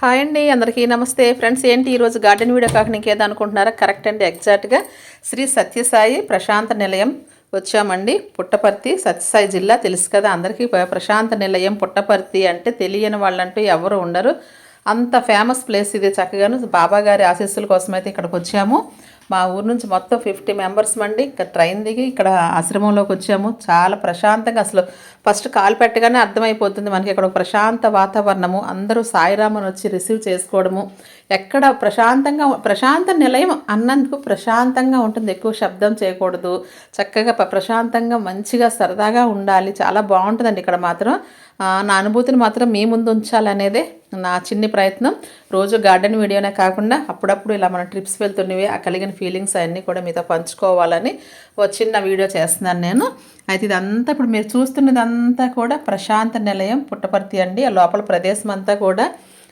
Hi అండి అందరికీ నమస్తే. ఫ్రెండ్స్ ఏంటి ఈరోజు గార్డెన్ వీడియో కాక ఇంకేదో అనుకుంటున్నారా? కరెక్ట్ అండి ఎగ్జాక్ట్గా శ్రీ సత్యసాయి ప్రశాంత నిలయం వచ్చామండి. పుట్టపర్తి సత్యసాయి జిల్లా తెలుసు కదా అందరికీ. ప్రశాంత నిలయం పుట్టపర్తి అంటే తెలియని వాళ్ళంటూ ఎవరు ఉండరు. అంత ఫేమస్ ప్లేస్ ఇది. చక్కగాను బాబా గారి ఆశీస్సుల కోసం అయితే ఇక్కడికి వచ్చాము. మా ఊరు నుంచి మొత్తం ఫిఫ్టీ మెంబర్స్ మండి. ఇక్కడ ట్రైన్ దిగి ఇక్కడ ఆశ్రమంలోకి వచ్చాము. చాలా ప్రశాంతంగా అసలు ఫస్ట్ కాలు పెట్టగానే అర్థమైపోతుంది మనకి ఇక్కడ ప్రశాంత వాతావరణము. అందరూ సాయిరామని వచ్చి రిసీవ్ చేసుకోవడము. ఎక్కడ ప్రశాంతంగా ప్రశాంత నిలయం అన్నందుకు ప్రశాంతంగా ఉంటుంది. ఎక్కువ శబ్దం చేయకూడదు. చక్కగా ప్రశాంతంగా మంచిగా సరదాగా ఉండాలి. చాలా బాగుంటుందండి ఇక్కడ మాత్రం. నా అనుభూతిని మాత్రం మీ ముందు ఉంచాలనేదే నా చిన్ని ప్రయత్నం. రోజు గార్డెన్ వీడియోనే కాకుండా అప్పుడప్పుడు ఇలా మన ట్రిప్స్ వెళ్తున్నవి ఆ కలిగిన ఫీలింగ్స్ అన్నీ కూడా మీతో పంచుకోవాలని ఒక చిన్న వీడియో చేస్తున్నాను నేను. అయితే ఇదంతా ఇప్పుడు మీరు చూస్తున్నదంతా కూడా ప్రశాంత నిలయం పుట్టపర్తి అండి. ఆ లోపల ప్రదేశం అంతా కూడా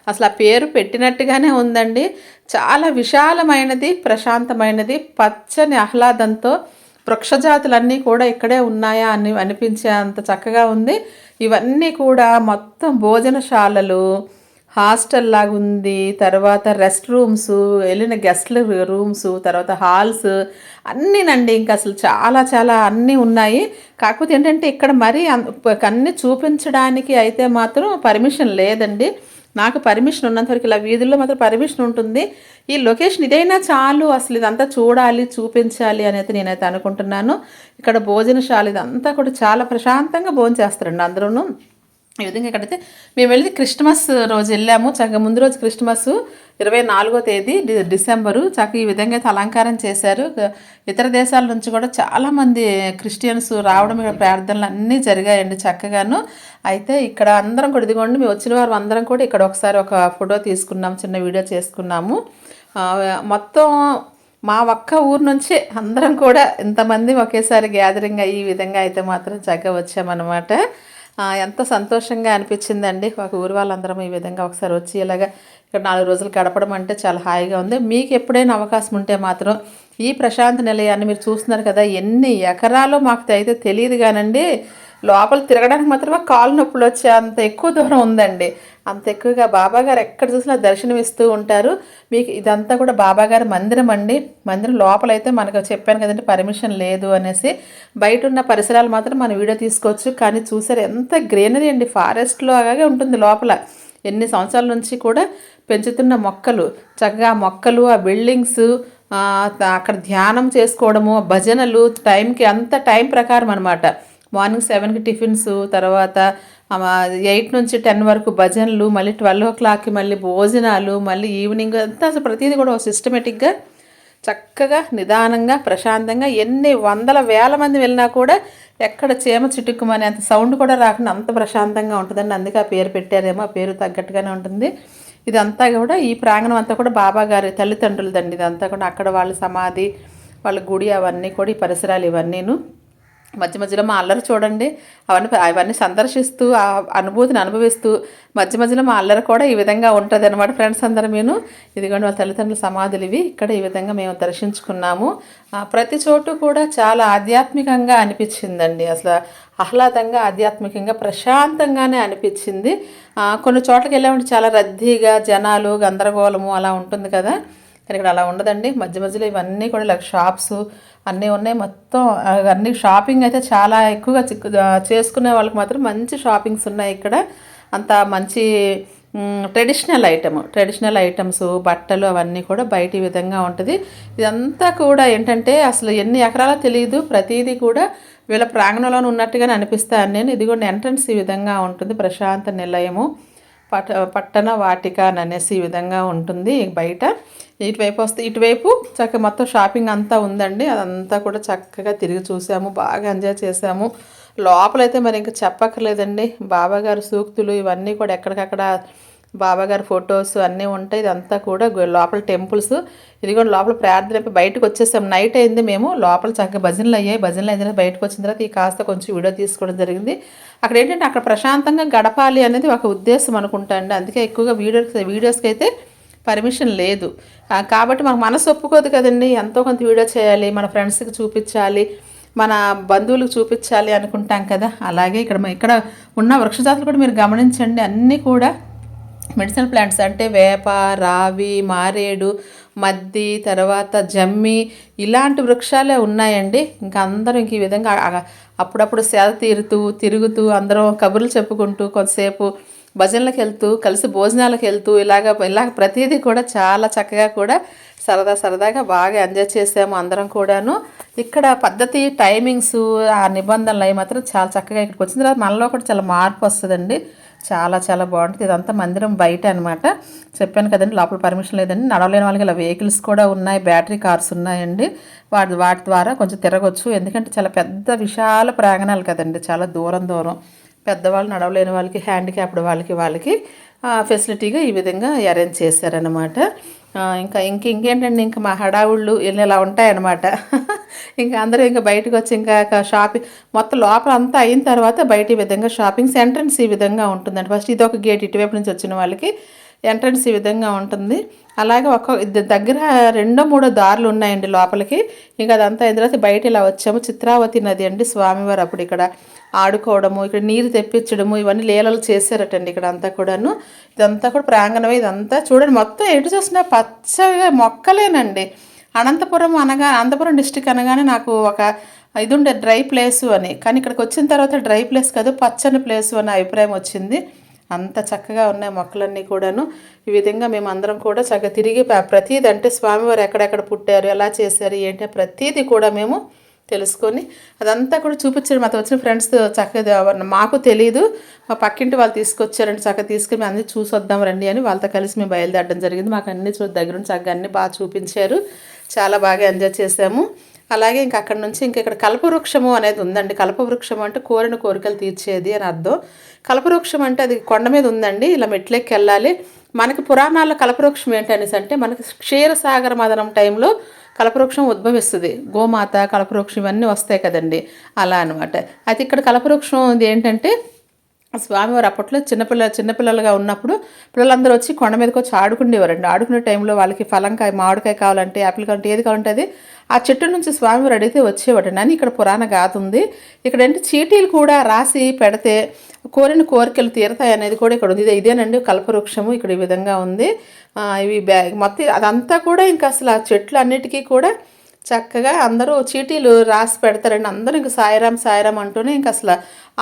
అసలు ఆ పేరు పెట్టినట్టుగానే ఉందండి. చాలా విశాలమైనది ప్రశాంతమైనది పచ్చని ఆహ్లాదంతో వృక్షజాతులన్నీ కూడా ఇక్కడే ఉన్నాయా అని అనిపించే అంత చక్కగా ఉంది. ఇవన్నీ కూడా మొత్తం భోజనశాలలు హాస్టల్ లాగా ఉంది. తర్వాత రెస్ట్ రూమ్స్ వెళ్ళిన గెస్ట్ల రూమ్స్ తర్వాత హాల్స్ అన్నీనండి. ఇంకా అసలు చాలా చాలా అన్నీ ఉన్నాయి. కాకపోతే ఏంటంటే ఇక్కడ మరీ అన్- అన్నీ చూపించడానికి అయితే మాత్రం పర్మిషన్ లేదండి. నాకు పర్మిషన్ ఉన్నంతవరకు ఇలా వీధుల్లో మాత్రం పర్మిషన్ ఉంటుంది. ఈ లొకేషన్ ఇదైనా చాలు అసలు ఇదంతా చూడాలి చూపించాలి అనేది నేనైతే అనుకుంటున్నాను. ఇక్కడ భోజనశాల ఇదంతా కూడా చాలా ప్రశాంతంగా భోజనం చేస్తారండి అందరూను. ఈ విధంగా ఇక్కడైతే మేము వెళ్ళి క్రిస్మస్ రోజు వెళ్ళాము. చక్కగా ముందు రోజు క్రిస్మస్ ఇరవై నాలుగో తేదీ డి డిసెంబరు. చక్కగా ఈ విధంగా అయితే అలంకారం చేశారు. ఇతర దేశాల నుంచి కూడా చాలామంది క్రిస్టియన్స్ రావడం ఇక్కడ ప్రార్థనలు అన్నీ జరిగాయండి చక్కగాను. అయితే ఇక్కడ అందరం కూడా ఇదిగోండి మేము వచ్చిన వారు అందరం కూడా ఇక్కడ ఒకసారి ఒక ఫోటో తీసుకున్నాము చిన్న వీడియో చేసుకున్నాము. మొత్తం మా ఒక్క ఊరు నుంచి అందరం కూడా ఇంతమంది ఒకేసారి గ్యాదరింగ్ అయ్యి ఈ విధంగా అయితే మాత్రం చక్కగా వచ్చామన్నమాట. ఎంత సంతోషంగా అనిపించిందండి. ఒక ఊరు వాళ్ళందరం ఈ విధంగా ఒకసారి వచ్చి ఇలాగా ఇక్కడ నాలుగు రోజులు గడపడం అంటే చాలా హాయిగా ఉంది. మీకు ఎప్పుడైనా అవకాశం ఉంటే మాత్రం ఈ ప్రశాంత నిలయాన్ని మీరు చూస్తున్నారు కదా ఎన్ని ఎకరాలు మాకు అయితే తెలియదు కానండి. లోపల తిరగడానికి మాత్రమే కాలు నొప్పులు వచ్చే అంత ఎక్కువ దూరం ఉందండి. అంత ఎక్కువగా బాబాగారు ఎక్కడ చూసినా దర్శనం ఇస్తూ ఉంటారు. మీకు ఇదంతా కూడా బాబాగారి మందిరం అండి. మందిరం లోపలైతే మనకు చెప్పాను కదండి పర్మిషన్ లేదు అనేసి. బయట ఉన్న పరిసరాలు మాత్రం మనం వీడియో తీసుకోవచ్చు. కానీ చూసారు ఎంత గ్రీనరీ అండి. ఫారెస్ట్లో అలాగే ఉంటుంది లోపల. ఎన్ని సంవత్సరాల నుంచి కూడా పెంచుతున్న మొక్కలు. చక్కగా మొక్కలు ఆ బిల్డింగ్స్ అక్కడ ధ్యానం చేసుకోవడము భజనలు టైంకి అంత టైం ప్రకారం అనమాట మార్నింగ్ సెవెన్కి టిఫిన్స్ తర్వాత ఎయిట్ నుంచి టెన్ వరకు భజనలు మళ్ళీ ట్వెల్వ్ ఓ క్లాక్కి మళ్ళీ భోజనాలు మళ్ళీ ఈవినింగ్ అంతా అసలు ప్రతిదీ కూడా సిస్టమేటిక్గా చక్కగా నిదానంగా ప్రశాంతంగా ఎన్ని వందల వేల మంది వెళ్ళినా కూడా ఎక్కడ చీమ చిటుక్కుమని అంత సౌండ్ కూడా రాకుండా అంత ప్రశాంతంగా ఉంటుందండి అందుకే ఆ పేరు పెట్టారేమో ఆ పేరు తగ్గట్టుగానే ఉంటుంది. ఇదంతా కూడా ఈ ప్రాంగణం అంతా కూడా బాబా గారి తల్లిదండ్రులదండి. ఇదంతా కూడా అక్కడ వాళ్ళ సమాధి వాళ్ళ గుడి అవన్నీ కూడా ఈ పరిసరాలు ఇవన్నీను. మధ్య మధ్యలో మా అల్లరి చూడండి. అవన్నీ అవన్నీ సందర్శిస్తూ ఆ అనుభూతిని అనుభవిస్తూ మధ్య మధ్యలో మా అల్లరి కూడా ఈ విధంగా ఉంటుంది అనమాట ఫ్రెండ్స్ అందరూ మేము ఇదిగోండి వాళ్ళ తల్లిదండ్రుల సమాధులు ఇవి ఇక్కడ ఈ విధంగా మేము దర్శించుకున్నాము. ప్రతి చోటు కూడా చాలా ఆధ్యాత్మికంగా అనిపించిందండి. అసలు ఆహ్లాదంగా ఆధ్యాత్మికంగా ప్రశాంతంగానే అనిపించింది. కొన్ని చోట్లకి వెళ్ళామంటే చాలా రద్దీగా జనాలు గందరగోళము అలా ఉంటుంది కదా. కానీ ఇక్కడ అలా ఉండదండి. మధ్య మధ్యలో ఇవన్నీ కూడా ఇలా షాప్స్ అన్నీ ఉన్నాయి. మొత్తం అన్ని షాపింగ్ అయితే చాలా ఎక్కువగా చిక్కు చేసుకునే వాళ్ళకి మాత్రం మంచి షాపింగ్స్ ఉన్నాయి ఇక్కడ. అంత మంచి ట్రెడిషనల్ ఐటమ్ ట్రెడిషనల్ ఐటమ్స్ బట్టలు అవన్నీ కూడా బయట విధంగా ఉంటుంది. ఇదంతా కూడా ఏంటంటే అసలు ఎన్ని ఎకరాలో తెలియదు ప్రతిదీ కూడా వీళ్ళ ప్రాంగణంలోనే ఉన్నట్టుగానే అనిపిస్తాను నేను. ఇదిగోండి ఎంట్రన్స్ ఈ విధంగా ఉంటుంది. ప్రశాంత నిలయము. పట పట్టణ వాటిక అని అనేసి ఈ విధంగా ఉంటుంది బయట. ఇటువైపు వస్తే ఇటువైపు చక్కగా మొత్తం షాపింగ్ అంతా ఉందండి. అదంతా కూడా చక్కగా తిరిగి చూసాము బాగా ఎంజాయ్ చేసాము. లోపలైతే మరి ఇంకా చెప్పక్కర్లేదండి. బాబాగారు సూక్తులు ఇవన్నీ కూడా ఎక్కడికక్కడ బాబాగారి ఫొటోస్ అన్నీ ఉంటాయి. ఇదంతా కూడా లోపల టెంపుల్స్. ఇది కూడా లోపల ప్రార్థన బయటకు వచ్చేసాం. నైట్ అయింది మేము. లోపల చక్కగా భజనలు అయ్యాయి. భజనలు అయిన తర్వాత బయటకు వచ్చిన తర్వాత ఈ కాస్త కొంచెం వీడియో తీసుకోవడం జరిగింది. అక్కడ ఏంటంటే అక్కడ ప్రశాంతంగా గడపాలి అనేది ఒక ఉద్దేశం అనుకుంటా అండి. అందుకే ఎక్కువగా వీడియోస్ వీడియోస్కి అయితే పర్మిషన్ లేదు. కాబట్టి మనకు మనసు ఒప్పుకోదు కదండి. ఎంతో కొంత వీడియో చేయాలి. మన ఫ్రెండ్స్కి చూపించాలి. మన బంధువులకు చూపించాలి అనుకుంటాం కదా. అలాగే ఇక్కడ ఇక్కడ ఉన్న వృక్షజాతులు కూడా మీరు గమనించండి. అన్నీ కూడా మెడిసిన్ ప్లాంట్స్ అంటే వేప రావి మారేడు మద్ది తర్వాత జమ్మి ఇలాంటి వృక్షాలే ఉన్నాయండి. ఇంకా అందరూ ఇంక ఈ విధంగా అప్పుడప్పుడు సేద తీరుతూ తిరుగుతూ అందరం కబుర్లు చెప్పుకుంటూ కొంతసేపు భజనలకు వెళ్తూ కలిసి భోజనాలకు వెళ్తూ ఇలాగ ఇలాగ ప్రతిదీ కూడా చాలా చక్కగా కూడా సరదా సరదాగా బాగా ఎంజాయ్ చేసాము అందరం కూడాను. ఇక్కడ పద్ధతి టైమింగ్స్ ఆ నిబంధనలు అవి మాత్రం చాలా చక్కగా ఇక్కడికి వచ్చిన తర్వాత మనలో కూడా చాలా మార్పు వస్తుందండి. చాలా చాలా బాగుంటుంది. ఇదంతా మందిరం బయట అనమాట చెప్పాను కదండి లోపల పర్మిషన్ లేదండి. నడవలేని వాళ్ళకి ఇలా వెహికల్స్ కూడా ఉన్నాయి బ్యాటరీ కార్స్ ఉన్నాయండి. వాటి వాటి ద్వారా కొంచెం తిరగవచ్చు ఎందుకంటే చాలా పెద్ద విశాల ప్రాంగణాలు కదండి చాలా దూరం దూరం. పెద్దవాళ్ళు నడవలేని వాళ్ళకి హ్యాండిక్యాప్డ్ వాళ్ళకి వాళ్ళకి ఫెసిలిటీగా ఈ విధంగా అరేంజ్ చేశారనమాట ఇంకా ఇంక ఇంకేంటండి ఇంకా మా హడావుళ్ళు ఇలా ఉంటాయన్నమాట. ఇంకా అందరూ ఇంకా బయటకు వచ్చి ఇంకా షాపింగ్ మొత్తం లోపల అంతా అయిన తర్వాత బయట ఈ విధంగా షాపింగ్ ఎంట్రన్స్ ఈ విధంగా ఉంటుందండి. ఫస్ట్ ఇది ఒక గేట్ ఇటువైపు నుంచి వచ్చిన వాళ్ళకి ఎంట్రన్స్ ఈ విధంగా ఉంటుంది. అలాగే ఒక దగ్గర రెండో మూడో దారులు ఉన్నాయండి లోపలికి. ఇంకా అదంతా అయిన తర్వాత బయట ఇలా వచ్చాము. చిత్రావతి నది అండి స్వామివారు అప్పుడు ఇక్కడ ఆడుకోవడము ఇక్కడ నీరు తెప్పించడము ఇవన్నీ లీలలు చేశారటండి ఇక్కడ అంతా కూడాను. ఇదంతా కూడా ప్రాంగణమే ఇదంతా చూడండి. మొత్తం ఎటు చూసినా పచ్చగా మొక్కలేనండి. అనంతపురం అనగా అనంతపురం డిస్టిక్ అనగానే నాకు ఒక ఇది ఉండే డ్రై ప్లేసు అని. కానీ ఇక్కడికి వచ్చిన తర్వాత డ్రై ప్లేస్ కాదు పచ్చని ప్లేసు అనే అభిప్రాయం వచ్చింది. అంత చక్కగా ఉన్నాయి మొక్కలన్నీ కూడాను. ఈ విధంగా మేము అందరం కూడా చక్కగా తిరిగి ప- ప్రతీది అంటే స్వామివారు ఎక్కడెక్కడ పుట్టారు ఎలా చేశారు ఏంటి ప్రతీది కూడా మేము తెలుసుకొని అదంతా కూడా చూపించారు మాతో వచ్చిన ఫ్రెండ్స్ చక్కగా మాకు తెలియదు మా పక్కింటి వాళ్ళు తీసుకొచ్చారండి చక్కగా తీసుకుని మేము అన్ని చూసొద్దాం రండి అని వాళ్ళతో కలిసి మేము బయలుదేరడం జరిగింది. మాకు అన్ని చూ దగ్గర చక్కగా అన్ని బాగా చూపించారు. చాలా బాగా ఎంజాయ్ చేసాము. అలాగే ఇంక అక్కడ నుంచి ఇంక ఇక్కడ కల్పవృక్షము అనేది ఉందండి. కల్పవృక్షం అంటే కోరిన కోరికలు తీర్చేది అని అర్థం. కల్పవృక్షం అంటే అది కొండ మీద ఉందండి. ఇలా మెట్లెక్కి వెళ్ళాలి. మనకి పురాణాల్లో కల్పవృక్షం ఏంటనేసి అంటే మనకి క్షీరసాగర మదనం టైంలో కల్పవృక్షం ఉద్భవిస్తుంది. గోమాత కల్పవృక్షం ఇవన్నీ వస్తాయి కదండి. అలా అనమాట అయితే ఇక్కడ కల్పవృక్షం ఏంటంటే స్వామివారు అప్పట్లో చిన్నపిల్ల చిన్నపిల్లలుగా ఉన్నప్పుడు పిల్లలందరూ వచ్చి కొండ మీదకి వచ్చి ఆడుకునేవారండి ఆడుకునే టైంలో వాళ్ళకి ఫలంకాయ మామిడికాయ కావాలంటే యాపిల్ కావాలంటే ఏది కావాలంటే అది ఆ చెట్టు నుంచి స్వామివారు అడిగితే వచ్చేవాడండి అని ఇక్కడ పురాణ గాథ ఉంది. ఇక్కడ ఏంటి చీటీలు కూడా రాసి పెడితే కోరిన కోరికలు తీరతాయి అనేది కూడా ఇక్కడ ఉంది. ఇదే ఇదేనండి కల్పవృక్షము. ఇక్కడ ఈ విధంగా ఉంది. ఇవి బ్యాగ్ మొత్తం అదంతా కూడా ఇంకా అసలు ఆ చెట్లు అన్నిటికీ కూడా చక్కగా అందరూ చీటీలు రాసి పెడతారండి. అందరూ ఇంక సాయిరాం సాయిరాం అంటూనే ఇంక అసలు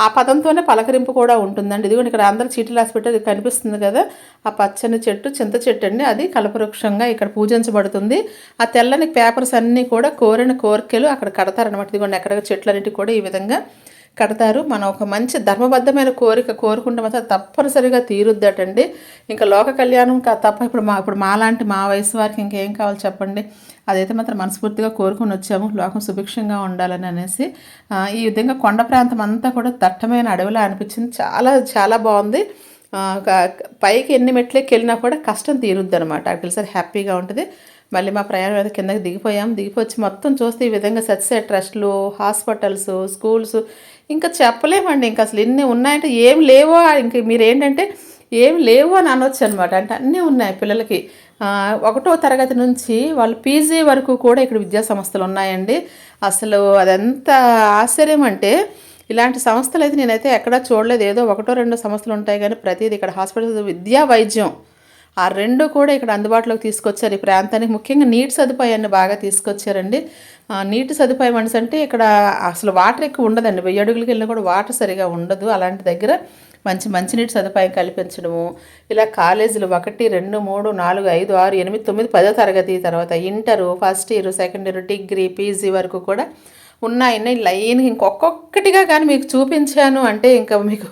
ఆ పదంతోనే పలకరింపు కూడా ఉంటుందండి. ఇదిగోండి ఇక్కడ అందరూ చీటీలు రాసి పెట్టేది కనిపిస్తుంది కదా. ఆ పచ్చని చెట్టు చింత చెట్టు అండి. అది కల్పవృక్షంగా ఇక్కడ పూజించబడుతుంది. ఆ తెల్లని పేపర్స్ అన్నీ కూడా కోరిన కోరికలు అక్కడ కడతారనమాట ఇదిగోండి ఎక్కడ చెట్లన్నిటి కూడా ఈ విధంగా కడతారు. మనం ఒక మంచి ధర్మబద్ధమైన కోరిక కోరుకుంటే మాత్రం తప్పనిసరిగా తీరుద్దటండి. ఇంకా లోక కళ్యాణం కా- తప్ప ఇప్పుడు మా ఇప్పుడు మాలాంటి మా వయసు వారికి ఇంకేం కావాలి చెప్పండి. అదైతే మాత్రం మనస్ఫూర్తిగా కోరుకుని వచ్చాము. లోకం సుభిక్షంగా ఉండాలని అనేసి ఈ విధంగా కొండ ప్రాంతం అంతా కూడా దట్టమైన అడవిలా అనిపించింది. చాలా చాలా బాగుంది. పైకి ఎన్ని మెట్లకి వెళ్ళినా కూడా కష్టం తీరుద్ది అనమాట అక్కడికి వెళ్ళిసరి హ్యాపీగా ఉంటుంది. మళ్ళీ మా ప్రయాణం మీద కిందకి దిగిపోయాం. దిగిపోయి మొత్తం చూస్తే ఈ విధంగా సత్సే ట్రస్ట్లు హాస్పిటల్స్ స్కూల్స్ ఇంకా చెప్పలేమండి ఇంకా అసలు ఇన్ని ఉన్నాయంటే ఏం లేవో ఇంక మీరు ఏంటంటే ఏం లేవు అని అనొచ్చు అనమాట అంటే అన్నీ ఉన్నాయి పిల్లలకి. ఒకటో తరగతి నుంచి వాళ్ళు పీజీ వరకు కూడా ఇక్కడ విద్యా సంస్థలు ఉన్నాయండి. అసలు అదెంత ఆశ్చర్యం అంటే ఇలాంటి సంస్థలు అయితే నేనైతే ఎక్కడా చూడలేదు. ఏదో ఒకటో రెండో సంస్థలు ఉంటాయి కానీ ప్రతిదీ ఇక్కడ హాస్పిటల్ విద్యా వైద్యం. ఆ రెండు కూడా ఇక్కడ అందుబాటులోకి తీసుకొచ్చారు. ఈ ప్రాంతానికి ముఖ్యంగా నీటి సదుపాయాన్ని బాగా తీసుకొచ్చారండి. నీటి సదుపాయం అనేసి అంటే ఇక్కడ అసలు వాటర్ ఎక్కువ ఉండదండి. వెయ్యి అడుగులకి వెళ్ళినా కూడా వాటర్ సరిగా ఉండదు. అలాంటి దగ్గర మంచి మంచినీటి సదుపాయం కల్పించడము ఇలా కాలేజీలు ఒకటి రెండు మూడు నాలుగు ఐదు ఆరు ఎనిమిది తొమ్మిది పదో తరగతి తర్వాత inter first year second year degree PG వరకు కూడా ఉన్నాయి. లైన్ ఇంకొక్కొక్కటిగా కానీ మీకు చూపించాను అంటే ఇంకా మీకు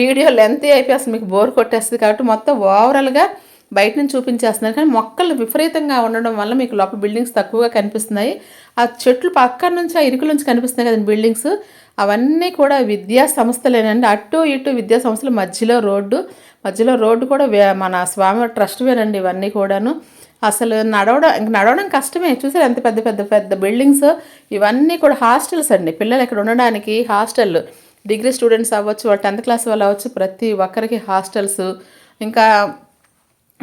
వీడియో లెంత్ అయిపోయి అసలు మీకు బోర్ కొట్టేస్తుంది కాబట్టి మొత్తం ఓవరాల్గా బయట నుంచి చూపించేస్తున్నారు. కానీ మొక్కలు విపరీతంగా ఉండడం వల్ల మీకు లోపల బిల్డింగ్స్ తక్కువగా కనిపిస్తున్నాయి. ఆ చెట్లు పక్కన నుంచి ఆ ఇరుకుల నుంచి కనిపిస్తున్నాయి కదండి బిల్డింగ్స్. అవన్నీ కూడా విద్యా సంస్థలేనండి. అటు ఇటు విద్యా సంస్థల మధ్యలో రోడ్డు. మధ్యలో రోడ్డు కూడా మన స్వామి ట్రస్ట్ వేనండి ఇవన్నీ కూడాను. అసలు నడవడం ఇంక నడవడం కష్టమే. చూసారు ఎంత పెద్ద పెద్ద పెద్ద బిల్డింగ్స్? ఇవన్నీ కూడా హాస్టల్స్ అండి. పిల్లలు ఇక్కడ ఉండడానికి హాస్టల్. డిగ్రీ స్టూడెంట్స్ అవ్వచ్చు వాళ్ళు టెన్త్ క్లాస్ వాళ్ళు అవ్వచ్చు ప్రతి ఒక్కరికి హాస్టల్స్. ఇంకా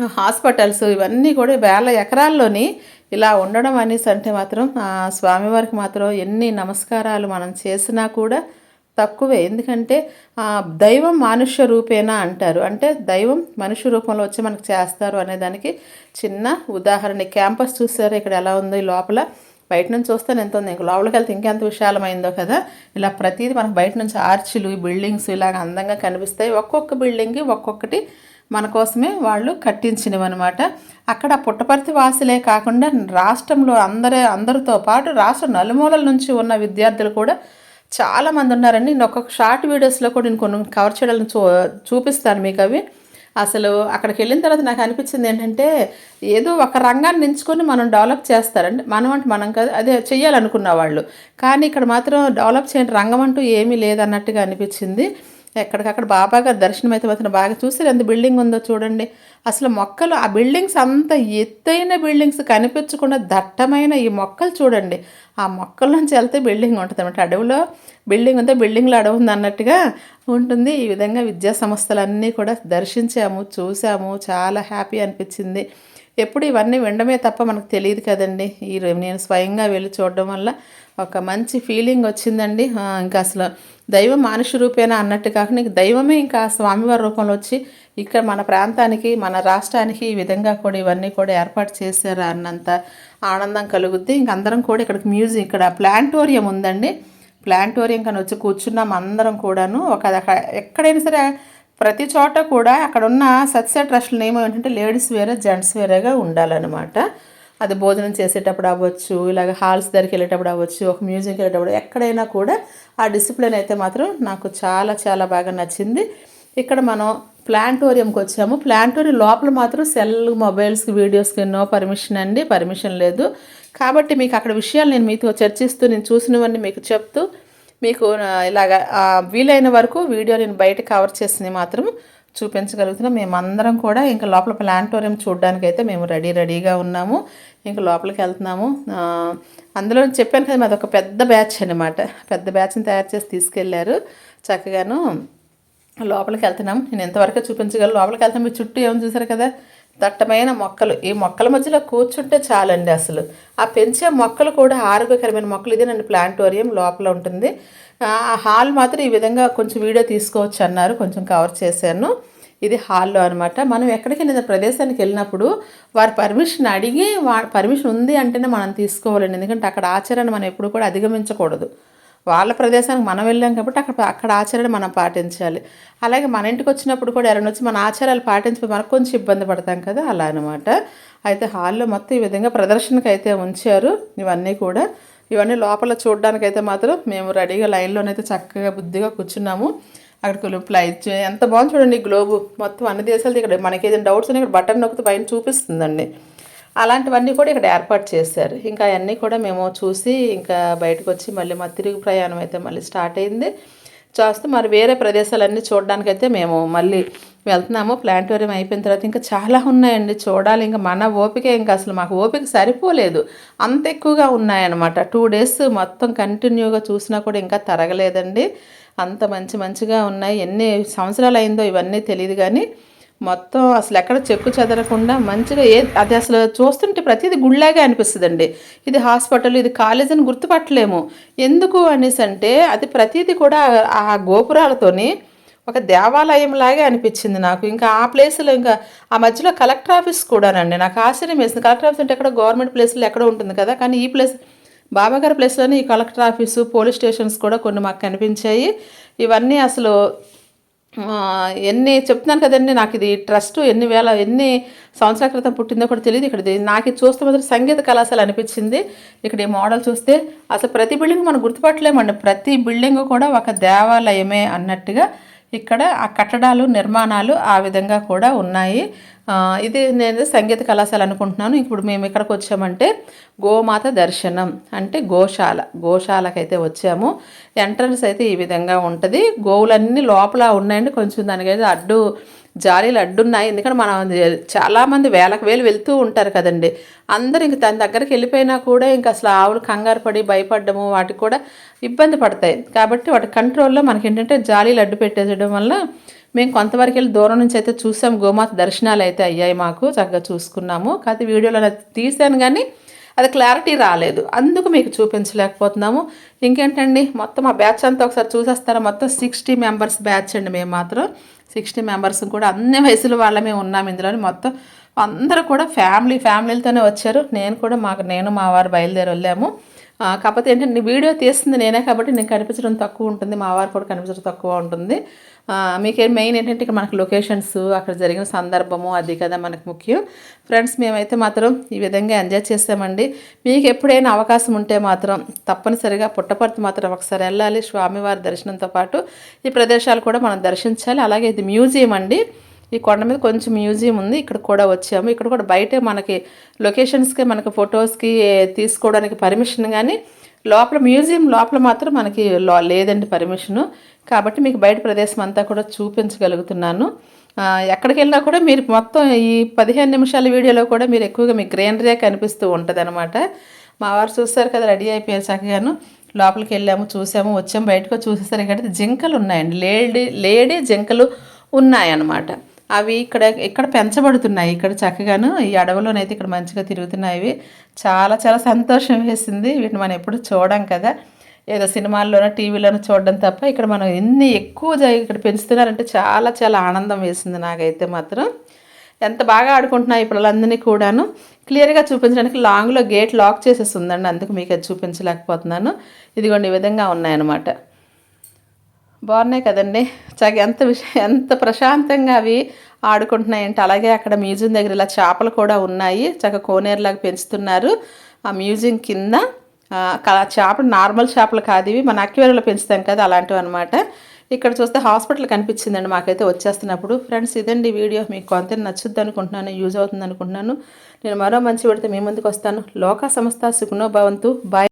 హాస్పిటల్స్ ఇవన్నీ కూడా వేల ఎకరాల్లోని ఇలా ఉండడం అనేసి అంటే మాత్రం స్వామివారికి మాత్రం ఎన్ని నమస్కారాలు మనం చేసినా కూడా తక్కువే. ఎందుకంటే దైవం మానుష్య రూపేనా అంటారు. అంటే దైవం మనుష్య రూపంలో వచ్చి మనకు చేస్తారు అనే దానికి చిన్న ఉదాహరణ. క్యాంపస్ చూసారు? ఇక్కడ ఎలా ఉందో? ఈ లోపల బయట నుంచి చూస్తే ఎంత ఉంది? ఇంకా లోపలికి వెళ్తే ఇంకెంత విశాలమైందో కదా? ఇలా ప్రతిదీ మనకు బయట నుంచి ఆర్చిలు బిల్డింగ్స్ ఇలాగ అందంగా కనిపిస్తాయి. ఒక్కొక్క బిల్డింగ్కి ఒక్కొక్కటి మన కోసమే వాళ్ళు కట్టించినవి అనమాట అక్కడ పుట్టపర్తి వాసులే కాకుండా రాష్ట్రంలో అందరే అందరితో పాటు రాష్ట్ర నలుమూలల నుంచి ఉన్న విద్యార్థులు కూడా చాలామంది ఉన్నారండి. నేను ఒక్కొక్క షార్ట్ వీడియోస్లో కూడా నేను కొన్ని కవర్ చేయడం చూ చూపిస్తాను మీకు అవి. అసలు అక్కడికి వెళ్ళిన తర్వాత నాకు అనిపించింది ఏంటంటే ఏదో ఒక రంగాన్ని ఎంచుకొని మనం డెవలప్ చేస్తారండి. మనం అంటే మనం కాదు అదే చెయ్యాలనుకున్న వాళ్ళు. కానీ ఇక్కడ మాత్రం డెవలప్ చేయని రంగం అంటూ ఏమీ లేదన్నట్టుగా అనిపించింది. ఎక్కడికక్కడ బాబా దర్శనం అయితే మాత్రం బాగా చూసారు ఎంత బిల్డింగ్ ఉందో చూడండి. అసలు మొక్కలు ఆ బిల్డింగ్స్ అంత ఎత్తైన బిల్డింగ్స్ కనిపించకుండా దట్టమైన ఈ మొక్కలు చూడండి. ఆ మొక్కల నుంచి వెళ్తే బిల్డింగ్ ఉంటుంది అనమాట అడవిలో బిల్డింగ్ ఉంటే బిల్డింగ్లో అడవి ఉంది అన్నట్టుగా ఉంటుంది. ఈ విధంగా విద్యా సంస్థలన్నీ కూడా దర్శించాము చూసాము చాలా హ్యాపీ అనిపించింది. ఎప్పుడు ఇవన్నీ వినడమే తప్ప మనకు తెలియదు కదండి. ఈ రో- నేను స్వయంగా వెళ్ళి చూడడం వల్ల ఒక మంచి ఫీలింగ్ వచ్చిందండి. ఇంకా అసలు దైవం మనిషి రూపేనా అన్నట్టు కాక నీకు దైవమే ఇంకా స్వామివారి రూపంలో వచ్చి ఇక్కడ మన ప్రాంతానికి మన రాష్ట్రానికి ఈ విధంగా కూడా ఇవన్నీ కూడా ఏర్పాటు చేశారా అన్నంత ఆనందం కలుగుద్ది. ఇంక అందరం కూడా ఇక్కడికి మ్యూజియం ఇక్కడ ప్లాంటోరియం ఉందండి. ప్లాంటోరియం కానీ వచ్చి కూర్చున్నాం అందరం కూడాను. ఒక ఎక్కడైనా సరే ప్రతి చోట కూడా అక్కడ ఉన్న సత్య ట్రస్ట్ల నియమం ఏంటంటే లేడీస్ వేరే జెంట్స్ వేరేగా ఉండాలన్నమాట. అది భోజనం చేసేటప్పుడు అవ్వచ్చు ఇలాగ హాల్స్ దగ్గరికి వెళ్ళేటప్పుడు అవ్వచ్చు ఒక మ్యూజియంకి వెళ్ళేటప్పుడు ఎక్కడైనా కూడా ఆ డిసిప్లిన్ అయితే మాత్రం నాకు చాలా చాలా బాగా నచ్చింది. ఇక్కడ మనం ప్లాంటోరియంకి వచ్చాము. ప్లాంటోరియం లోపల మాత్రం సెల్ మొబైల్స్కి వీడియోస్కి నో పర్మిషన్ అండి. పర్మిషన్ లేదు. కాబట్టి మీకు అక్కడ విషయాలు నేను మీతో చర్చిస్తూ నేను చూసినవన్నీ మీకు చెప్తూ మీకు ఇలాగ వీలైన వరకు వీడియో నేను బయట కవర్ చేసింది మాత్రం చూపించగలుగుతున్నాం. మేమందరం కూడా ఇంకా లోపల ప్లాంటోరియం చూడడానికి అయితే మేము రెడీ రెడీగా ఉన్నాము. ఇంకా లోపలికి వెళ్తున్నాము. అందులో చెప్పాను కదా మాది ఒక పెద్ద బ్యాచ్ అనమాట పెద్ద బ్యాచ్ని తయారు చేసి తీసుకెళ్ళారు చక్కగాను లోపలికి వెళ్తున్నాం నేను ఎంతవరకు చూపించగలను. లోపలికి వెళ్తాం. మీ చుట్టూ ఏమని చూసారు కదా? దట్టమైన మొక్కలు. ఈ మొక్కల మధ్యలో కూర్చుంటే చాలండి అసలు. ఆ పెంచే మొక్కలు కూడా ఆరోగ్యకరమైన మొక్కలు. ఇదే నన్ను ప్లాంటోరియం లోపల ఉంటుంది. ఆ హాల్ మాత్రం ఈ విధంగా కొంచెం వీడియో తీసుకోవచ్చు అన్నారు. కొంచెం కవర్ చేశాను. ఇది హాల్లో అనమాట మనం ఎక్కడికి ప్రదేశానికి వెళ్ళినప్పుడు వారి పర్మిషన్ అడిగి వా పర్మిషన్ ఉంది అంటేనే మనం తీసుకోవాలండి. ఎందుకంటే అక్కడ ఆచరణ మనం ఎప్పుడు కూడా అధిగమించకూడదు. వాళ్ళ ప్రదేశానికి మనం వెళ్ళాం కాబట్టి అక్కడ అక్కడ ఆచరణ మనం పాటించాలి. అలాగే మన ఇంటికి వచ్చినప్పుడు కూడా ఎవరైనా వచ్చి మన ఆచారాలు పాటించి మనకు కొంచెం ఇబ్బంది పడతాం కదా అలా అనమాట అయితే హాల్లో మొత్తం ఈ విధంగా ప్రదర్శనకు అయితే ఉంచారు ఇవన్నీ కూడా. ఇవన్నీ లోపల చూడడానికైతే మాత్రం మేము రెడీగా లైన్లోనైతే చక్కగా బుద్ధిగా కూర్చున్నాము. అక్కడ కొలుపులు ఎంత బాగుంది చూడండి గ్లోబు మొత్తం అన్ని దేశాలది ఇక్కడ మనకి ఏదైనా డౌట్స్ ఉన్నాయి ఇక్కడ బటన్ నొక్కితే పైన చూపిస్తుందండి. అలాంటివన్నీ కూడా ఇక్కడ ఏర్పాటు చేశారు. ఇంకా అవన్నీ కూడా మేము చూసి ఇంకా బయటకు వచ్చి మళ్ళీ మా తిరుగు ప్రయాణం అయితే మళ్ళీ స్టార్ట్ అయింది. చేస్తూ మరి వేరే ప్రదేశాలన్నీ చూడడానికి అయితే మేము మళ్ళీ వెళ్తున్నాము. ప్లాంటోరియం అయిపోయిన తర్వాత ఇంకా చాలా ఉన్నాయండి చూడాలి. ఇంకా మన ఓపిక ఇంకా అసలు మాకు ఓపిక సరిపోలేదు. అంత ఎక్కువగా ఉన్నాయన్నమాట. టూ డేస్ మొత్తం కంటిన్యూగా చూసినా కూడా ఇంకా తరగలేదండి. అంత మంచి మంచిగా ఉన్నాయి. ఎన్ని సంవత్సరాలు అయిందో ఇవన్నీ తెలియదు కానీ మొత్తం అసలు ఎక్కడ చెక్కు చెదరకుండా మంచిగా ఏ అది అసలు చూస్తుంటే ప్రతిదీ గుళ్ళాగే అనిపిస్తుందండి. ఇది హాస్పిటల్ ఇది కాలేజ్ అని గుర్తుపట్టలేము. ఎందుకు అనేసి అంటే అది ప్రతిదీ కూడా ఆ గోపురాలతోని ఒక దేవాలయం లాగే అనిపించింది నాకు. ఇంకా ఆ ప్లేస్లో ఇంకా ఆ మధ్యలో కలెక్టర్ ఆఫీస్ కూడానండి. నాకు ఆశ్చర్యం వేసింది. కలెక్టర్ ఆఫీస్ అంటే ఎక్కడ గవర్నమెంట్ ప్లేస్లో ఎక్కడ ఉంటుంది కదా. కానీ ఈ ప్లేస్ బాబాగారి ప్లేస్లోనే ఈ కలెక్టర్ ఆఫీసు పోలీస్ స్టేషన్స్ కూడా కొన్ని మాకు కనిపించాయి. ఇవన్నీ అసలు ఎన్ని చెప్తున్నాను కదండి నాకు ఇది ట్రస్ట్ ఎన్ని వేల ఎన్ని సంవత్సరాల క్రితం పుట్టిందో కూడా తెలియదు. ఇక్కడ నాకు చూస్తే మాత్రం సంగీత కళాశాల అనిపించింది. ఇక్కడ ఈ మోడల్ చూస్తే అసలు ప్రతి బిల్డింగ్ మనం గుర్తుపట్టలేమండి. ప్రతి బిల్డింగ్ కూడా ఒక దేవాలయమే అన్నట్టుగా ఇక్కడ ఆ కట్టడాలు నిర్మాణాలు ఆ విధంగా కూడా ఉన్నాయి. ఇది నేను సంగీత కళాశాల అనుకుంటున్నాను. ఇప్పుడు మేము ఇక్కడికి వచ్చామంటే గోమాత దర్శనం అంటే గోశాల గోశాలకైతే వచ్చాము. ఎంట్రన్స్ అయితే ఈ విధంగా ఉంటుంది. గోవులన్నీ లోపల ఉన్నాయండి. కొంచెం దానికైతే అడ్డు జాలీలు అడ్డున్నాయి. ఎందుకంటే మనం చాలామంది వేలకు వేలు వెళ్తూ ఉంటారు కదండి. అందరు ఇంక తన దగ్గరికి వెళ్ళిపోయినా కూడా ఇంకా అసలు ఆవులు కంగారు పడి భయపడము వాటికి కూడా ఇబ్బంది పడతాయి. కాబట్టి వాటి కంట్రోల్లో మనకి ఏంటంటే జాలీలు అడ్డు పెట్టేయడం వల్ల మేము కొంతవరకు వెళ్ళి దూరం నుంచి అయితే చూసాం. గోమాత దర్శనాలు అయితే అయ్యాయి మాకు చక్కగా చూసుకున్నాము. కాకపోతే వీడియోలో నాకు తీశాను కానీ అది క్లారిటీ రాలేదు. అందుకు మీకు చూపించలేకపోతున్నాము. ఇంకేంటండి? మొత్తం ఆ బ్యాచ్ అంతా ఒకసారి చూసేస్తారా? మొత్తం సిక్స్టీ మెంబర్స్ బ్యాచ్ అండి మేము మాత్రం. సిక్స్టీ మెంబర్స్ కూడా అన్ని వయసుల వాళ్ళమే ఉన్నాం ఇందులోని మొత్తం అందరూ కూడా ఫ్యామిలీ ఫ్యామిలీలతోనే వచ్చారు. నేను కూడా మాకు నేను మా వారు బయలుదేరి వెళ్ళాము కాకపోతే ఏంటంటే వీడియో తీస్తుంది నేనే కాబట్టి నేను కనిపించడం తక్కువ ఉంటుంది మా వారు కూడా కనిపించడం తక్కువ ఉంటుంది. మీకు మెయిన్ ఏంటంటే ఇక్కడ మనకు లొకేషన్స్ అక్కడ జరిగిన సందర్భము అది కదా మనకు ముఖ్యం. ఫ్రెండ్స్ మేమైతే మాత్రం ఈ విధంగా ఎంజాయ్ చేస్తామండి. మీకు ఎప్పుడైనా అవకాశం ఉంటే మాత్రం తప్పనిసరిగా పుట్టపర్తి మాత్రం ఒకసారి వెళ్ళాలి. స్వామివారి దర్శనంతో పాటు ఈ ప్రదేశాలు కూడా మనం దర్శించాలి. అలాగే ఇది మ్యూజియం అండి. ఈ కొండ మీద కొంచెం మ్యూజియం ఉంది. ఇక్కడ కూడా వచ్చాము. ఇక్కడ కూడా బయట మనకి లొకేషన్స్కి మనకి ఫొటోస్కి తీసుకోవడానికి పర్మిషన్ కానీ లోపల మ్యూజియం లోపల మాత్రం మనకి లో లేదండి పర్మిషను కాబట్టి మీకు బయట ప్రదేశం అంతా కూడా చూపించగలుగుతున్నాను. ఎక్కడికి వెళ్ళినా కూడా మీరు మొత్తం ఈ పదిహేను నిమిషాల వీడియోలో కూడా మీరు ఎక్కువగా మీకు గ్రీనరీయే కనిపిస్తూ ఉంటుంది అనమాట మా వారు చూస్తారు కదా రెడీ అయిపోయారు చక్కగాను. లోపలికి వెళ్ళాము చూసాము వచ్చాము బయటకు చూసేసరికి ఇక్కడ జింకలు ఉన్నాయండి. లేడీ లేడీ జింకలు ఉన్నాయన్నమాట. అవి ఇక్కడ ఇక్కడ పెంచబడుతున్నాయి. ఇక్కడ చక్కగాను ఈ అడవిలోనైతే ఇక్కడ మంచిగా తిరుగుతున్నాయి. చాలా చాలా సంతోషం వేసింది. వీటిని మనం ఎప్పుడు చూడం కదా. ఏదో సినిమాల్లోనో టీవీలోనో చూడడం తప్ప ఇక్కడ మనం ఎన్ని ఎక్కువ ఇక్కడ పెంచుతున్నారంటే చాలా చాలా ఆనందం వేసింది నాకైతే మాత్రం. ఎంత బాగా ఆడుకుంటున్నాయి ఇప్పుడు కూడాను. క్లియర్గా చూపించడానికి లాంగ్లో గేట్ లాక్ చేసేసి ఉందండి అందుకు మీకు అది చూపించలేకపోతున్నాను. ఇదిగోండి ఈ విధంగా ఉన్నాయన్నమాట. బాగున్నాయి కదండి. చక్క ఎంత విషయం ఎంత ప్రశాంతంగా అవి ఆడుకుంటున్నాయంటే అలాగే అక్కడ మ్యూజియం దగ్గర ఇలా చేపలు కూడా ఉన్నాయి. చక్క కోనేరులాగా పెంచుతున్నారు. ఆ మ్యూజియం కింద చేపలు నార్మల్ చేపలు కాదు ఇవి. మన అక్వేరియంలో పెంచుతాం కదా అలాంటివి అనమాట ఇక్కడ చూస్తే హాస్పిటల్ కనిపించిందండి మాకైతే వచ్చేస్తున్నప్పుడు. ఫ్రెండ్స్ ఇదండి వీడియో. మీకు కొంత నచ్చుద్ది అనుకుంటున్నాను యూజ్ అవుతుంది అనుకుంటున్నాను. నేను మరో మంచి పెడితే మీ ముందుకు వస్తాను. లోక సంస్థ సుఖనో భవంతు. బాయ్